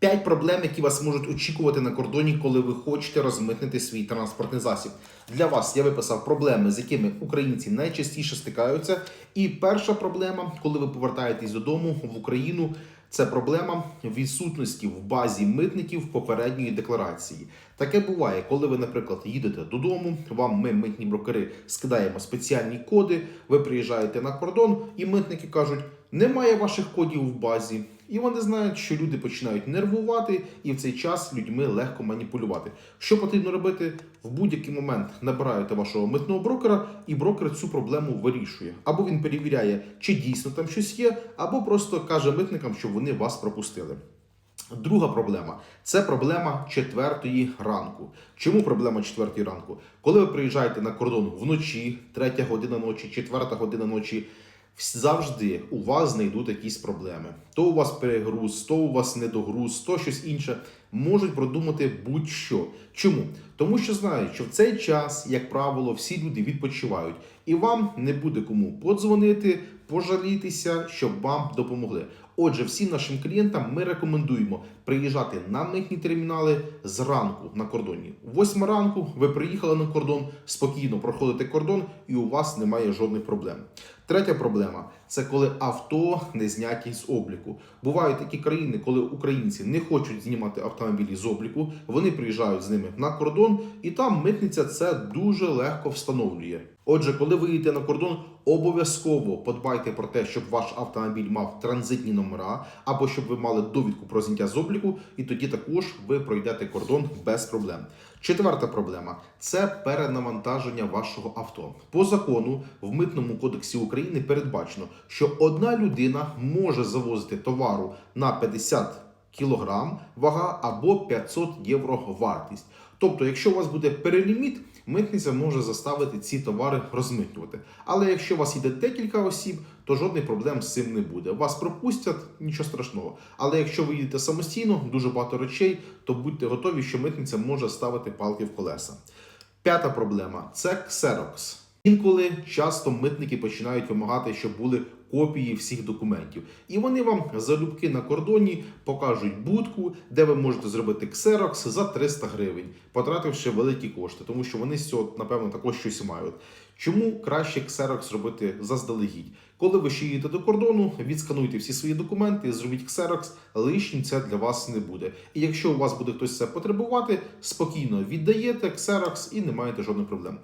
П'ять проблем, які вас можуть очікувати на кордоні, коли ви хочете розмитнити свій транспортний засіб. Для вас я виписав проблеми, з якими українці найчастіше стикаються. І перша проблема, коли ви повертаєтесь додому в Україну, це проблема відсутності в базі митників попередньої декларації. Таке буває, коли ви, наприклад, їдете додому, вам ми, митні брокери, скидаємо спеціальні коди, ви приїжджаєте на кордон, і митники кажуть, немає ваших кодів в базі. І вони знають, що люди починають нервувати, і в цей час людьми легко маніпулювати. Що потрібно робити? В будь-який момент набираєте вашого митного брокера, і брокер цю проблему вирішує. Або він перевіряє, чи дійсно там щось є, або просто каже митникам, щоб вони вас пропустили. Друга проблема це проблема четвертої ранку. Чому проблема четвертої ранку? Коли ви приїжджаєте на кордон вночі, третя година ночі, четверта година ночі, завжди у вас знайдуть якісь проблеми. То у вас перегруз, то у вас недогруз, то щось інше. Можуть продумати будь-що. Чому? Тому що знають, що в цей час, як правило, всі люди відпочивають, і вам не буде кому подзвонити, пожалітися, щоб вам допомогли. Отже, всім нашим клієнтам ми рекомендуємо приїжджати на митні термінали зранку на кордоні. Восьма ранку ви приїхали на кордон, спокійно проходите кордон, і у вас немає жодних проблем. Третя проблема це коли авто не зняті з обліку. Бувають такі країни, коли українці не хочуть знімати автомобілі з обліку, вони приїжджають з ними на кордон, і там митниця це дуже легко встановлює. Отже, коли ви їдете на кордон, обов'язково подбайте про те, щоб ваш автомобіль мав транзитні номера, або щоб ви мали довідку про зняття з обліку, і тоді також ви пройдете кордон без проблем. Четверта проблема це перенавантаження вашого авто. По закону в митному кодексі України передбачено, що одна людина може завозити товару на 50 кілограм вага або 500 євро вартість. Тобто, якщо у вас буде переліміт, митниця може заставити ці товари розмитнювати. Але якщо у вас йде декілька осіб, то жодних проблем з цим не буде. Вас пропустять, нічого страшного. Але якщо ви їдете самостійно, дуже багато речей, то будьте готові, що митниця може ставити палки в колеса. П'ята проблема це ксерокс. Інколи часто митники починають вимагати, щоб були копії всіх документів. І вони вам залюбки на кордоні покажуть будку, де ви можете зробити ксерокс за 300 гривень, потративши великі кошти, тому що вони з цього, напевно, також щось мають. Чому краще ксерокс робити заздалегідь? Коли ви ще їдете до кордону, відскануйте всі свої документи, зробіть ксерокс, лишнім це для вас не буде. І якщо у вас буде хтось це потребувати, спокійно віддаєте ксерокс і не маєте жодних проблем.